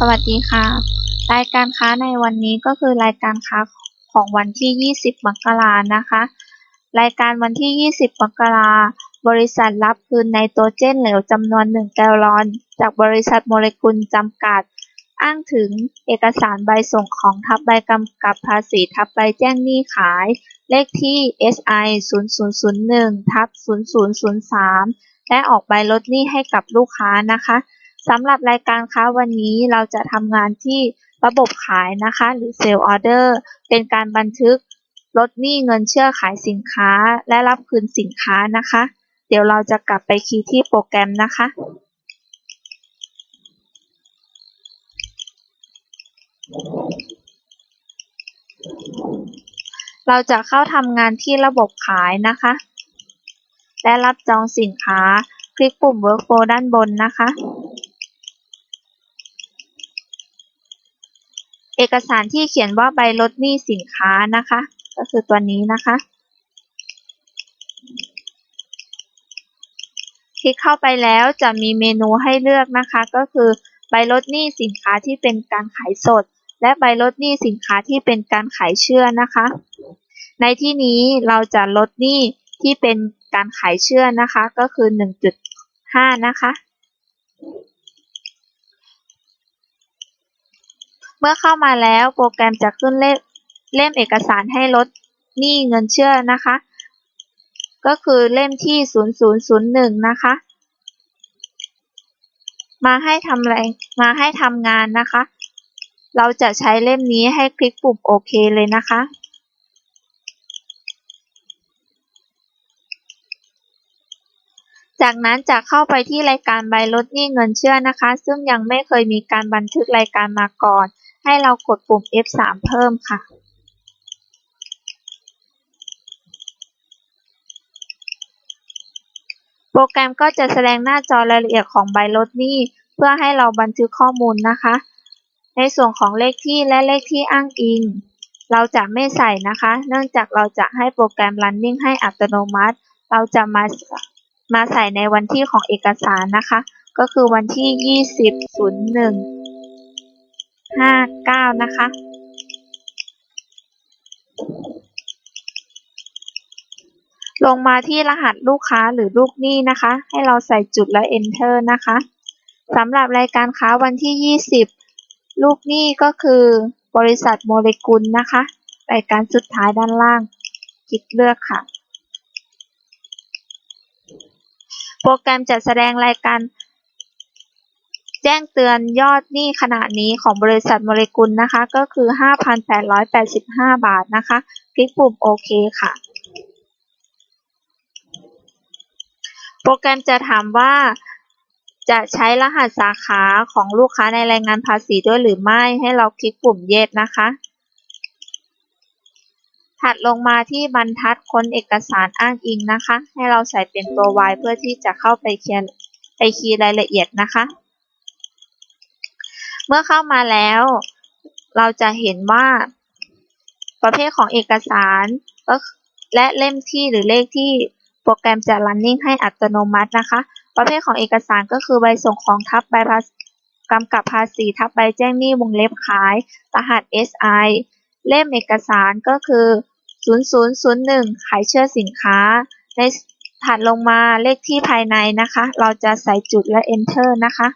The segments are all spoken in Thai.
สวัสดีค่ะ รายการค้าในวันนี้ก็คือรายการค้าของวันที่ 20 มกรานะคะ รายการวันที่ 20 มกราบริษัทรับคืนไนโตรเจนเหลวจำนวน 1 แกลลอน จากบริษัทโมเลกุลจำกัด อ้างถึงเอกสารใบส่งของทับใบกำกับภาษีทับใบแจ้งหนี้ขาย เลขที่ SI 0001ทับ0003และออกใบลดหนี้ให้กับลูกค้านะคะ สำหรับรายการค้าวันนี้เราจะทำงานที่ระบบขายนะคะ หรือ Sale Order เป็นการบันทึกลดหนี้เงินเชื่อขายสินค้าและรับคืนสินค้านะคะ เดี๋ยวเราจะกลับไปคีย์ที่โปรแกรมนะคะ เราจะเข้าทำงานที่ระบบขายนะคะ และรับจองสินค้า คลิกปุ่ม Workflow ด้านบนนะคะ เอกสารที่เขียนว่าใบลดหนี้สินค้านะคะ ก็คือตัวนี้นะคะ คลิกเข้าไปแล้วจะมีเมนูให้เลือกนะคะ ก็คือใบลดหนี้สินค้าที่เป็นการขายสด และใบลดหนี้สินค้าที่เป็นการขายเชื่อนะคะ ในที่นี้เราจะลดหนี้ที่เป็นการขายเชื่อนะคะ ก็คือ 1.5 นะคะ มื่อเข้ามาแล้วโปรแกรมจะขึ้นเล่มเล่มเอกสารให้ลดหนี้เงินเชื่อนะคะ ก็คือเล่มที่ 0001 นะคะ มาให้ทำอะไรมาให้ทำงานนะคะ เราจะใช้เล่มนี้ให้คลิกปุ่มโอเคเลยนะคะจากนั้นจะเข้าไปที่รายการใบลดหนี้เงินเชื่อนะคะ ซึ่งยังไม่เคยมีการบันทึกรายการมาก่อน ให้เรากดปุ่ม F3 เพิ่มค่ะ โปรแกรมก็จะแสดงหน้าจอรายละเอียดของใบลดหนี้เพื่อให้เราบันทึกข้อมูลนะคะ ในส่วนของเลขที่และเลขที่อ้างอิง เราจะไม่ใส่นะคะ เนื่องจากเราจะให้โปรแกรม running ให้อัตโนมัติ เราจะมามาใส่ในวันที่ของเอกสารนะคะ ก็คือวันที่ 20 01 59นะคะ ลงมาที่รหัสลูกค้าหรือลูกหนี้นะคะ ให้เราใส่จุดและ enter นะคะสำหรับรายการค้าวันที่ 20 ลูกหนี้ก็คือบริษัทโมเลกุลนะคะ รายการสุดท้ายด้านล่าง คลิกเลือกค่ะ โปรแกรมจะแสดงรายการ แจ้งเตือนยอดหนี้ขณะนี้ของบริษัทโมเลกุลนะคะ ก็คือ 5,885 บาทนะคะ คลิกปุ่มโอเคค่ะ โปรแกรมจะถามว่าจะใช้รหัสสาขาของลูกค้าในรายงานภาษีด้วยหรือไม่ให้เราคลิกปุ่ม Yes นะคะ ถัดลงมาที่บรรทัดค้นเอกสารอ้างอิงนะคะ ให้เราใส่เป็นตัว Y เพื่อที่จะเข้าไปเขียนไปคีย์รายละเอียดนะคะ เมื่อเข้ามาแล้ว เราจะเห็นว่า ประเภทของเอกสารและเล่มที่หรือเลขที่โปรแกรมจะ running ให้อัตโนมัตินะคะ ประเภทของเอกสารก็คือใบส่งของทับใบกำกับภาษีทับใบแจ้งหนี้วงเล็บขาย รหัส SI เล่มเอกสารก็คือ 0001 ขายเชื่อสินค้า ในถัดลงมาเลขที่ภายในนะคะ เราจะใส่จุดและ enter นะคะ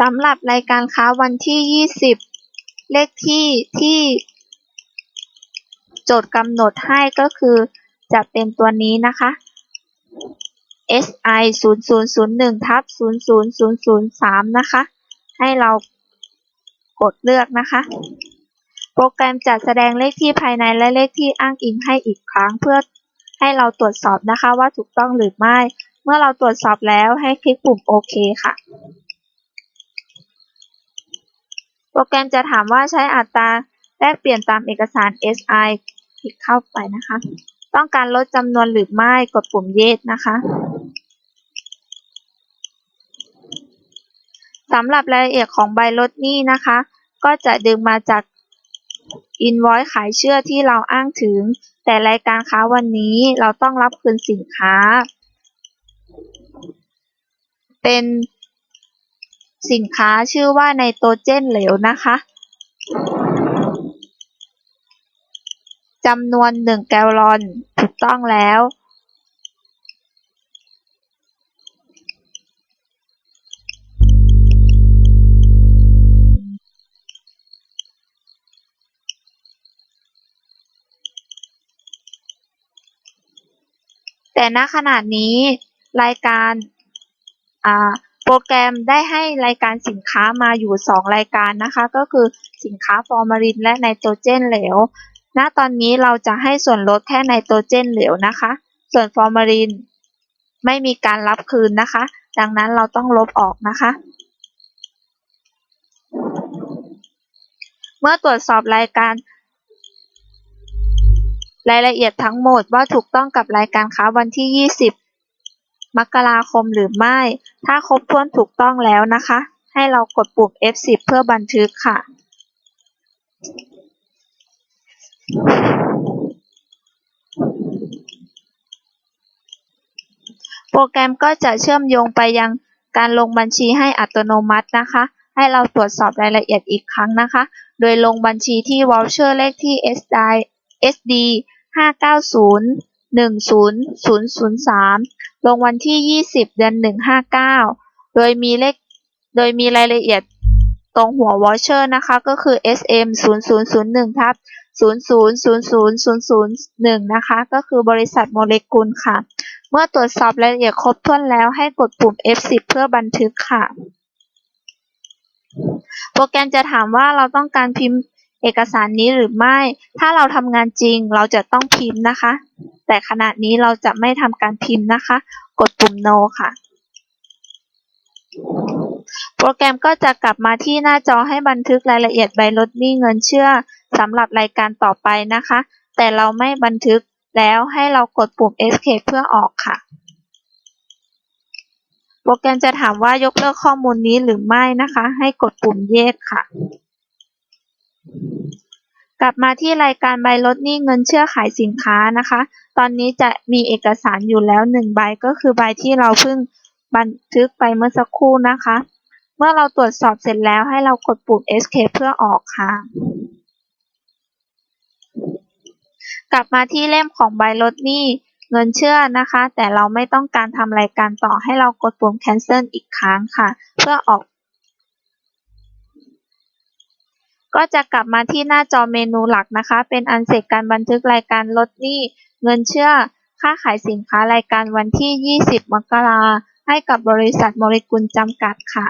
สำหรับรายการค้าวันที่ 20 เลขที่ที่ โจทย์กำหนดให้ก็คือจะเป็นตัวนี้นะคะ SI 0001ทับ00003 นะคะ ให้เรากดเลือกนะคะ โปรแกรมจะแสดงเลขที่ภายในและเลขที่อ้างอิงให้อีกครั้งเพื่อให้เราตรวจสอบนะคะว่าถูกต้องหรือไม่ เมื่อเราตรวจสอบแล้วให้คลิกปุ่มโอเคค่ะ โปรแกรมจะถามว่าใช้อัตราแลกเปลี่ยนตามเอกสาร SI คลิกเข้าไปนะคะ ต้องการลดจำนวนหรือไม่กดปุ่ม Yes นะคะสำหรับรายละเอียดของใบลดหนี้นะคะ ก็จะดึงมาจาก Invoice ขายเชื่อที่เราอ้างถึง แต่รายการค้าวันนี้เราต้องรับคืนสินค้า เป็น สินค้าชื่อว่าไนโตรเจนเหลวนะคะจำนวน 1 แกลลอนถูกต้องแล้ว แต่ณขณะนี้รายการ โปรแกรมได้ให้รายการสินค้ามาอยู่ 2 รายการนะคะ ก็คือสินค้าฟอร์มาลินและไนโตรเจนเหลว ณ ตอนนี้เราจะให้ส่วนลดแค่ไนโตรเจนเหลวนะคะ ส่วนฟอร์มาลินไม่มีการรับคืนนะคะ ดังนั้นเราต้องลบออกนะคะ เมื่อตรวจสอบรายการ รายละเอียดทั้งหมดว่าถูกต้องกับรายการค้าวันที่ 20 มกราคมหรือไม่ ถ้าครบถ้วนถูกต้องแล้วนะคะ ให้เรากดปุ่ม F10 เพื่อบันทึกค่ะ โปรแกรมก็จะเชื่อมโยงไปยังการลงบัญชีให้อัตโนมัตินะคะ ให้เราตรวจสอบรายละเอียดอีกครั้งนะคะ โดยลงบัญชีที่ voucher เลขที่ SD 590 10003ลงวันที่20เดือน159โดยมีเลขโดยมีรายละเอียดตรงหัว voucher นะคะ ก็คือ SM 0001ทับ000001 นะคะ ก็คือบริษัทโมเลกุลค่ะ เมื่อตรวจสอบรายละเอียดครบถ้วนแล้วให้กดปุ่ม F10 เพื่อบันทึกค่ะ โปรแกรมจะถามว่าเราต้องการพิมพ์ เอกสารนี้หรือไม่ ถ้าเราทำงานจริงเราจะต้องพิมพ์นะคะ แต่ขณะนี้เราจะไม่ทำการพิมพ์นะคะ กดปุ่ม no ค่ะ โปรแกรมก็จะกลับมาที่หน้าจอให้บันทึกรายละเอียดใบลดหนี้เงินเชื่อสำหรับรายการต่อไปนะคะ แต่เราไม่บันทึกแล้วให้เรากดปุ่ม escape เพื่อออกค่ะโปรแกรมจะถามว่ายกเลิกข้อมูลนี้หรือไม่นะคะ ให้กดปุ่ม yes ค่ะ กลับมาที่รายการใบลดหนี้เงินเชื่อขายสินค้านะคะ ตอนนี้จะมีเอกสารอยู่แล้ว1ใบก็คือใบที่เราเพิ่งบันทึกไปเมื่อสักครู่นะคะ เมื่อเราตรวจสอบเสร็จแล้วให้เรากดปุ่ม escape เพื่อออกค่ะ กลับมาที่เล่มของใบลดหนี้เงินเชื่อนะคะ แต่เราไม่ต้องการทำรายการต่อให้เรากดปุ่ม cancel อีกครั้งค่ะ เพื่อออก ก็จะกลับมาที่หน้าจอเมนูหลักนะคะ เป็นอันเสร็จการบันทึกรายการลดหนี้เงินเชื่อ ค่าขายสินค้ารายการวันที่ 20 มกราให้กับบริษัทโมเลกุลจำกัดค่ะ